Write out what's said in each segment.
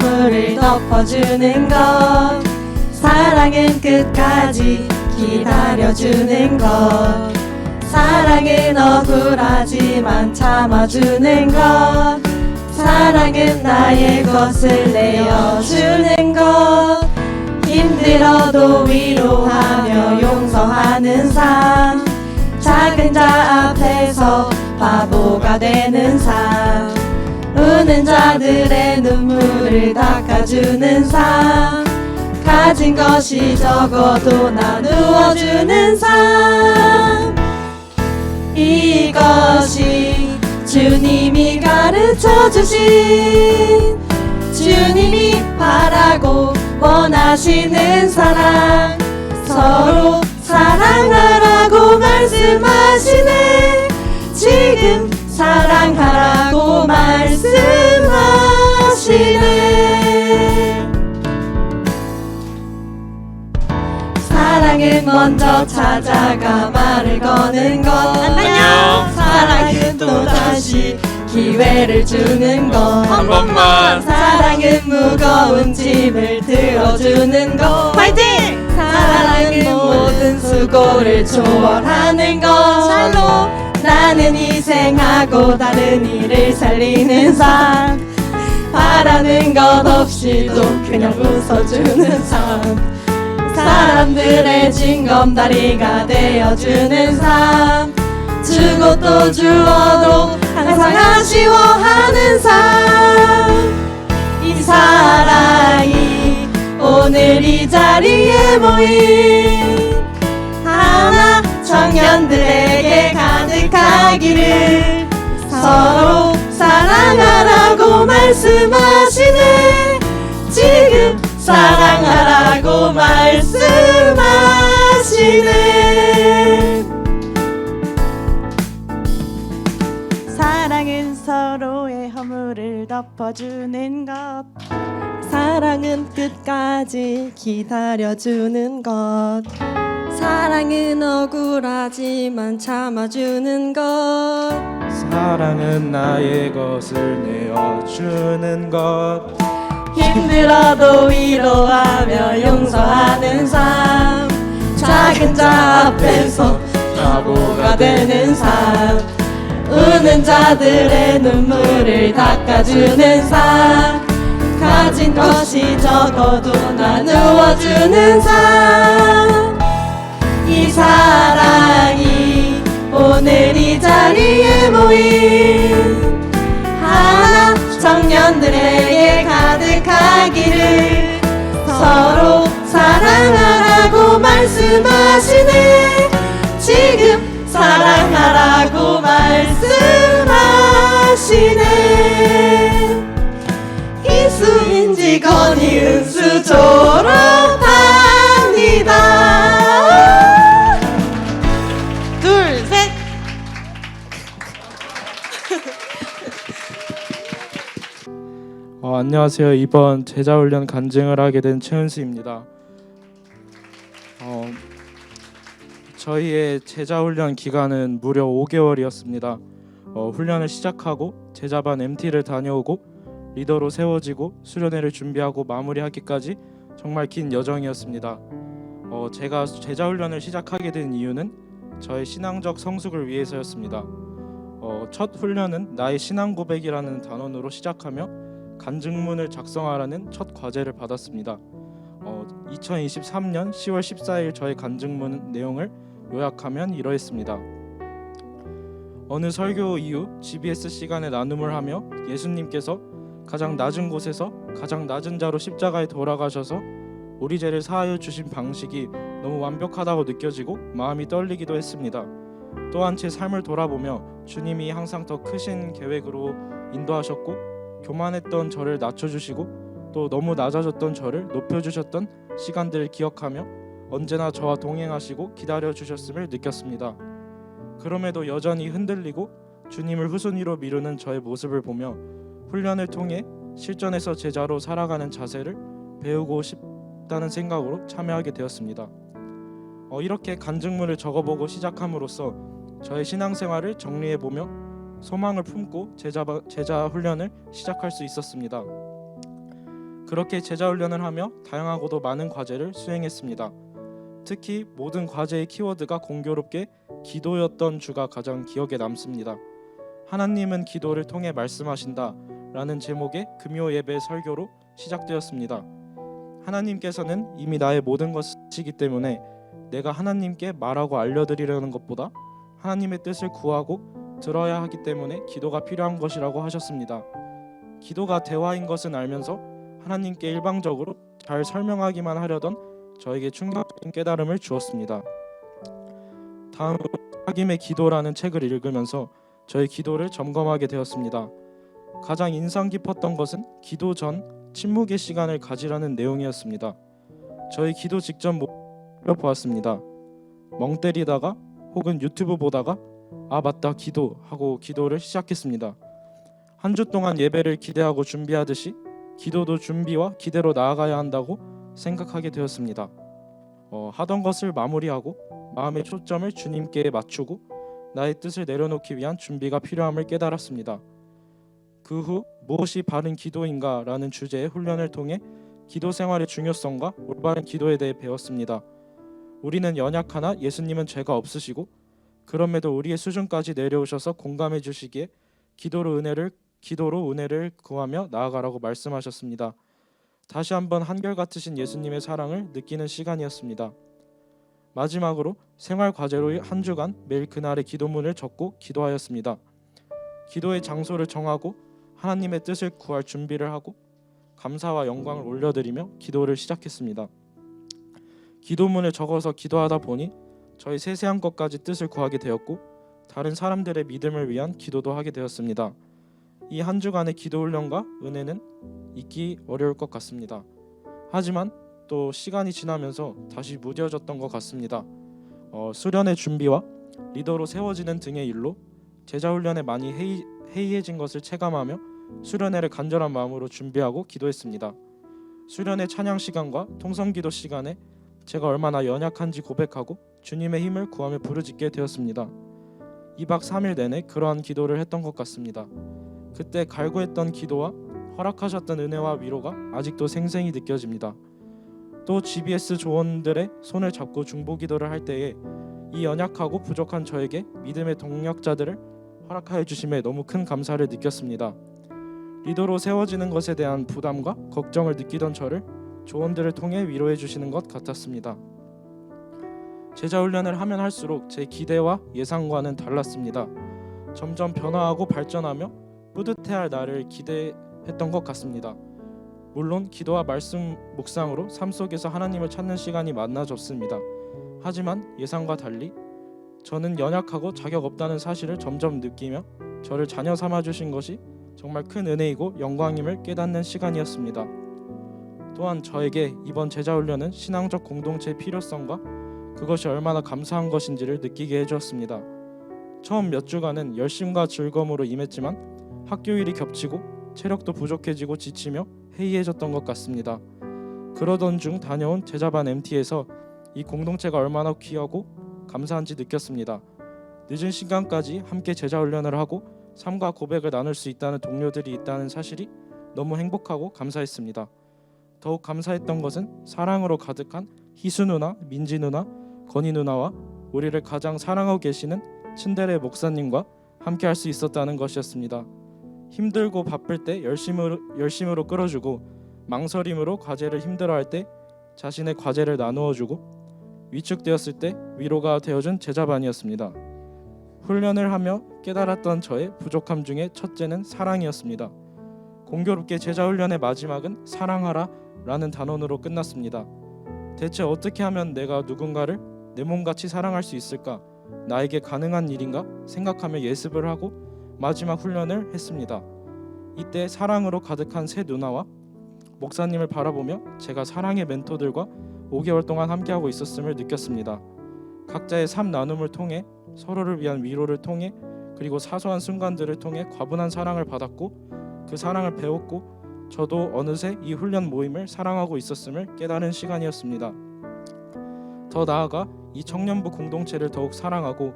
허물을 덮어주는 것. 사랑은 끝까지 기다려주는 것. 사랑은 억울하지만 참아주는 것. 사랑은 나의 것을 내어주는 것. 힘들어도 위로하며 용서하는 삶. 작은 자 앞에서 바보가 되는 삶 우는 자들의 눈물을 닦아주는 삶. 가진 것이 적어도 나누어주는 삶. 이것이 주님이 가르쳐 주신 주님이 바라고 원하시는 사랑. 서로 사랑하라고 말씀하시네. 지금 사랑하라고 말씀 먼저 찾아가 말을 거는 것 안녕. 사랑은 또 다시 기회를 주는 것한 번만. 사랑은 무거운 짐을 들어주는 것 파이팅! 사랑은 모든 수고를 초월하는 것 샬롬. 나는 희생하고 다른 이를 살리는 삶 바라는 것 없이도 그냥 웃어주는 삶 사람들의 징검다리가 되어주는 삶. 주고 또 주어도 항상 아쉬워하는 삶. 이 사랑이 오늘 이 자리에 모인 하나 청년들에게 가득하기를 서로 사랑하라고 말씀하시네. 지금 사랑하라고 말씀하시네. 사랑은 서로의 허물을 덮어주는 것. 사랑은 끝까지 기다려주는 것. 사랑은 억울하지만 참아주는 것. 사랑은 나의 것을 내어주는 것 힘들어도 위로하며 용서하는 삶. 작은 자 앞에서 바보가 되는 삶. 우는 자들의 눈물을 닦아주는 삶. 가진 것이 적어도 나누어주는 삶. 이 사랑이 오늘 이 자리에 모인 청년들에게 가득하기를 서로 사랑하라고 말씀하시네. 지금 사랑하라고 말씀하시네. 이수인지 건이은수 졸 안녕하세요. 이번 제자 훈련 간증을 하게 된 최은수입니다. 어, 저희의 제자 훈련 기간은 무려 5개월이었습니다. 어, 훈련을 시작하고 제자반 MT를 다녀오고 리더로 세워지고 수련회를 준비하고 마무리하기까지 정말 긴 여정이었습니다. 어, 제가 제자 훈련을 시작하게 된 이유는 저의 신앙적 성숙을 위해서였습니다. 어, 첫 훈련은 나의 신앙 고백이라는 단원으로 시작하며 간증문을 작성하라는 첫 과제를 받았습니다. 어, 2023년 10월 14일 저의 간증문 내용을 요약하면 이러했습니다. 어느 설교 이후 GBS 시간에 나눔을 하며 예수님께서 가장 낮은 곳에서 가장 낮은 자로 십자가에 돌아가셔서 우리 죄를 사하여 주신 방식이 너무 완벽하다고 느껴지고 마음이 떨리기도 했습니다. 또한 제 삶을 돌아보며 주님이 항상 더 크신 계획으로 인도하셨고 교만했던 저를 낮춰주시고 또 너무 낮아졌던 저를 높여주셨던 시간들을 기억하며 언제나 저와 동행하시고 기다려주셨음을 느꼈습니다. 그럼에도 여전히 흔들리고 주님을 후순위로 미루는 저의 모습을 보며 훈련을 통해 실전에서 제자로 살아가는 자세를 배우고 싶다는 생각으로 참여하게 되었습니다. 어, 이렇게 간증문을 적어보고 시작함으로써 저의 신앙생활을 정리해 보며 소망을 품고 제자 제자 훈련을 시작할 수 있었습니다. 그렇게 제자 훈련을 하며 다양하고도 많은 과제를 수행했습니다. 특히 모든 과제의 키워드가 공교롭게 기도였던 주가 가장 기억에 남습니다. 하나님은 기도를 통해 말씀하신다 라는 제목의 금요 예배 설교로 시작되었습니다. 하나님께서는 이미 나의 모든 것이기 때문에 내가 하나님께 말하고 알려드리려는 것보다 하나님의 뜻을 구하고 들어야 하기 때문에 기도가 필요한 것이라고 하셨습니다. 기도가 대화인 것은 알면서 하나님께 일방적으로 잘 설명하기만 하려던 저에게 충격적인 깨달음을 주었습니다. 다음으로 하김의 기도라는 책을 읽으면서 저의 기도를 점검하게 되었습니다. 가장 인상 깊었던 것은 기도 전 침묵의 시간을 가지라는 내용이었습니다. 저희 기도 직전 보았습니다. 멍 때리다가 혹은 유튜브 보다가 아 맞다 기도 하고 기도를 시작했습니다. 한 주 동안 예배를 기대하고 준비하듯이 기도도 준비와 기대로 나아가야 한다고 생각하게 되었습니다. 어, 하던 것을 마무리하고 마음의 초점을 주님께 맞추고 나의 뜻을 내려놓기 위한 준비가 필요함을 깨달았습니다. 그 후 무엇이 바른 기도인가라는 주제의 훈련을 통해 기도 생활의 중요성과 올바른 기도에 대해 배웠습니다. 우리는 연약하나 예수님은 죄가 없으시고 그럼에도 우리의 수준까지 내려오셔서 공감해 주시기에 기도로 은혜를 기도로 은혜를 구하며 나아가라고 말씀하셨습니다. 다시 한번 한결 같으신 예수님의 사랑을 느끼는 시간이었습니다. 마지막으로 생활 과제로 한 주간 매일 그날의 기도문을 적고 기도하였습니다. 기도의 장소를 정하고 하나님의 뜻을 구할 준비를 하고 감사와 영광을 올려드리며 기도를 시작했습니다. 기도문을 적어서 기도하다 보니 저희 세세한 것까지 뜻을 구하게 되었고 다른 사람들의 믿음을 위한 기도도 하게 되었습니다. 이 한 주간의 기도 훈련과 은혜는 잊기 어려울 것 같습니다. 하지만 또 시간이 지나면서 다시 무뎌졌던 것 같습니다. 어, 수련의 준비와 리더로 세워지는 등의 일로 제자 훈련에 많이 해이, 해이해진 것을 체감하며 수련회를 간절한 마음으로 준비하고 기도했습니다. 수련회 찬양 시간과 통성기도 시간에 제가 얼마나 연약한지 고백하고 주님의 힘을 구하며 부르짖게 되었습니다. 2박 3일 내내 그러한 기도를 했던 것 같습니다. 그때 갈구했던 기도와 허락하셨던 은혜와 위로가 아직도 생생히 느껴집니다. 또 GBS 조원들의 손을 잡고 중보 기도를 할 때에 이 연약하고 부족한 저에게 믿음의 동력자들을 허락하여 주심에 너무 큰 감사를 느꼈습니다. 리더로 세워지는 것에 대한 부담과 걱정을 느끼던 저를 조언들을 통해 위로해 주시는 것 같았습니다. 제자 훈련을 하면 할수록 제 기대와 예상과는 달랐습니다. 점점 변화하고 발전하며 뿌듯해할 나를 기대했던 것 같습니다. 물론 기도와 말씀 묵상으로 삶 속에서 하나님을 찾는 시간이 많아졌습니다. 하지만 예상과 달리 저는 연약하고 자격 없다는 사실을 점점 느끼며 저를 자녀 삼아 주신 것이 정말 큰 은혜이고 영광임을 깨닫는 시간이었습니다. 또한 저에게 이번 제자 훈련은 신앙적 공동체의 필요성과 그것이 얼마나 감사한 것인지를 느끼게 해주었습니다. 처음 몇 주간은 열심과 즐거움으로 임했지만 학교일이 겹치고 체력도 부족해지고 지치며 해이해졌던 것 같습니다. 그러던 중 다녀온 제자반 MT에서 이 공동체가 얼마나 귀하고 감사한지 느꼈습니다. 늦은 시간까지 함께 제자 훈련을 하고 삶과 고백을 나눌 수 있다는 동료들이 있다는 사실이 너무 행복하고 감사했습니다. 더욱 감사했던 것은 사랑으로 가득한 희수 누나, 민지 누나, 건희 누나와 우리를 가장 사랑하고 계시는 친데레 목사님과 함께 할 수 있었다는 것이었습니다. 힘들고 바쁠 때 열심으로 열심으로 끌어주고 망설임으로 과제를 힘들어할 때 자신의 과제를 나누어 주고 위축되었을 때 위로가 되어준 제자반이었습니다. 훈련을 하며 깨달았던 저의 부족함 중에 첫째는 사랑이었습니다. 공교롭게 제자 훈련의 마지막은 사랑하라 라는 단원으로 끝났습니다. 대체 어떻게 하면 내가 누군가를 내 몸같이 사랑할 수 있을까? 나에게 가능한 일인가? 생각하며 예습을 하고 마지막 훈련을 했습니다. 이때 사랑으로 가득한 새 누나와 목사님을 바라보며 제가 사랑의 멘토들과 5개월 동안 함께하고 있었음을 느꼈습니다. 각자의 삶 나눔을 통해 서로를 위한 위로를 통해 그리고 사소한 순간들을 통해 과분한 사랑을 받았고 그 사랑을 배웠고 저도 어느새 이 훈련 모임을 사랑하고 있었음을 깨달은 시간이었습니다. 더 나아가 이 청년부 공동체를 더욱 사랑하고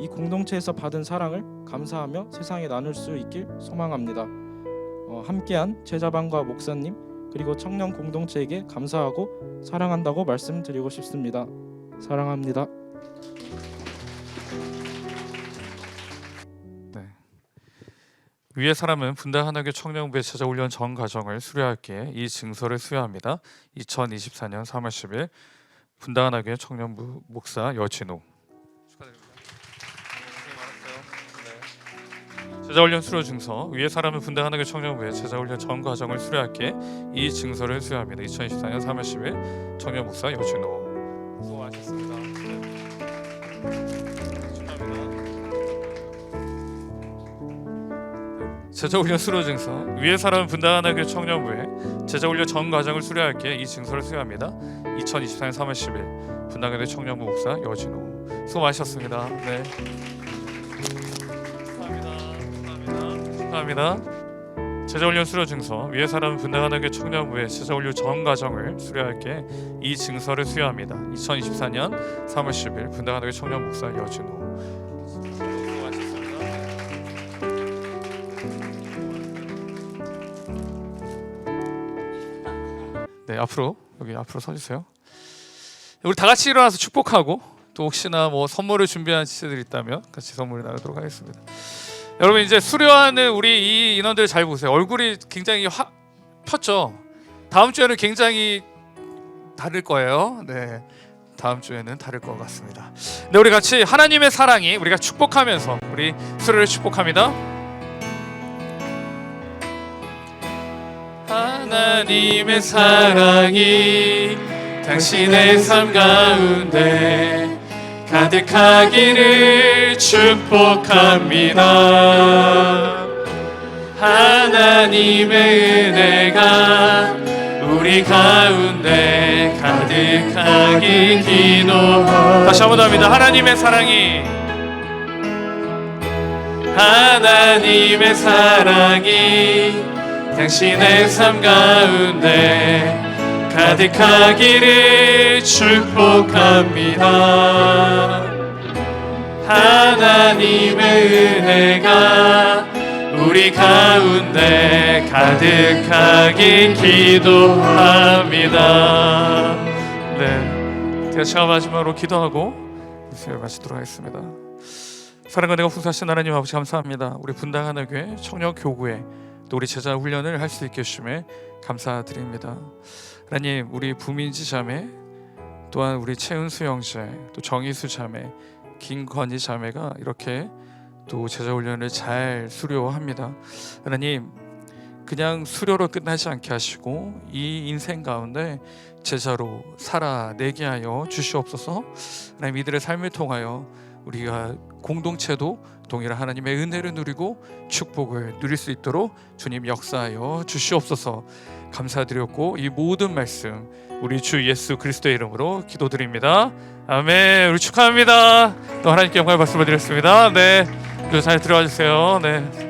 이 공동체에서 받은 사랑을 감사하며 세상에 나눌 수 있길 소망합니다. 어, 함께한 제자반과 목사님 그리고 청년 공동체에게 감사하고 사랑한다고 말씀드리고 싶습니다. 사랑합니다. 위의 사람은 분당 하나교 청년부에 찾아올려온 전 가정을 수료할게 이 증서를 수여합니다. 2024년 3월 10일 분당 하나교 청년부 목사 여진호. 제자훈련 수료 증서 위의 사람은 분당 하나교 청년부에 제자훈련 전 과정을 수료할게 이 증서를 수여합니다. 2024년 3월 10일 청년 목사 여진호 수고하셨습니다. 네. 제자훈련 수료 증서 위의 사람은 분당하나교 청년부에 제자훈련 전 과정을 수료할게 이 증서를 수여합니다. 2024년 3월 10일 분당하교 청년부 목사 여진호 수고 많으셨습니다. 네. 축하합니다. 축하합니다. 축하합니다. 제자훈련 수료 증서 위의 사람은 분당하나교 청년부에 제자훈련 전 과정을 수료할 게 이 증서를 수여합니다. 2024년 3월 10일 분당하나교 청년 목사 여진호. 네 앞으로 여기 앞으로 서주세요. 우리 다 같이 일어나서 축복하고 또 혹시나 뭐 선물을 준비한 지체들 있다면 같이 선물을 나누도록 하겠습니다. 여러분 이제 수료하는 우리 이 인원들 잘 보세요. 얼굴이 굉장히 화, 폈죠. 다음 주에는 굉장히 다를 거예요. 네. 다음 주에는 다를 것 같습니다. 네, 우리 같이 하나님의 사랑이 우리가 축복하면서 우리 수료를 축복합니다. 하나님의 사랑이 당신의 삶 가운데 가득하기를 축복합니다. 하나님의 은혜가 우리 가운데 가득하기 기도 다시 한번더 합니다. 하나님의 사랑이 하나님의 사랑이 당신의 삶 가운데 가득하기를 축복합니다. 하나님의 은혜가 우리 가운데 가득하기 기도합니다. 네, 제가 제가 마지막으로 기도하고 수요를 마치도록 하겠습니다. 사랑과 내가 풍성하신 하나님 아버지 감사합니다. 우리 분당 하나교회 청년 교구에 또 우리 제자 훈련을 할 수 있게 해주심에 감사드립니다. 하나님 우리 부민지 자매 또한 우리 최은수 형제 또 정희수 자매 김건희 자매가 이렇게 또 제자 훈련을 잘 수료합니다. 하나님 그냥 수료로 끝나지 않게 하시고 이 인생 가운데 제자로 살아내게 하여 주시옵소서. 하나님 이들의 삶을 통하여 우리가 공동체도 동일한 하나님의 은혜를 누리고 축복을 누릴 수 있도록 주님 역사하여 주시옵소서. 감사드렸고 이 모든 말씀 우리 주 예수 그리스도의 이름으로 기도드립니다. 아멘. 우리 축하합니다. 또 하나님께 영광을 말씀을 드렸습니다. 네. 잘 들어와 주세요. 네.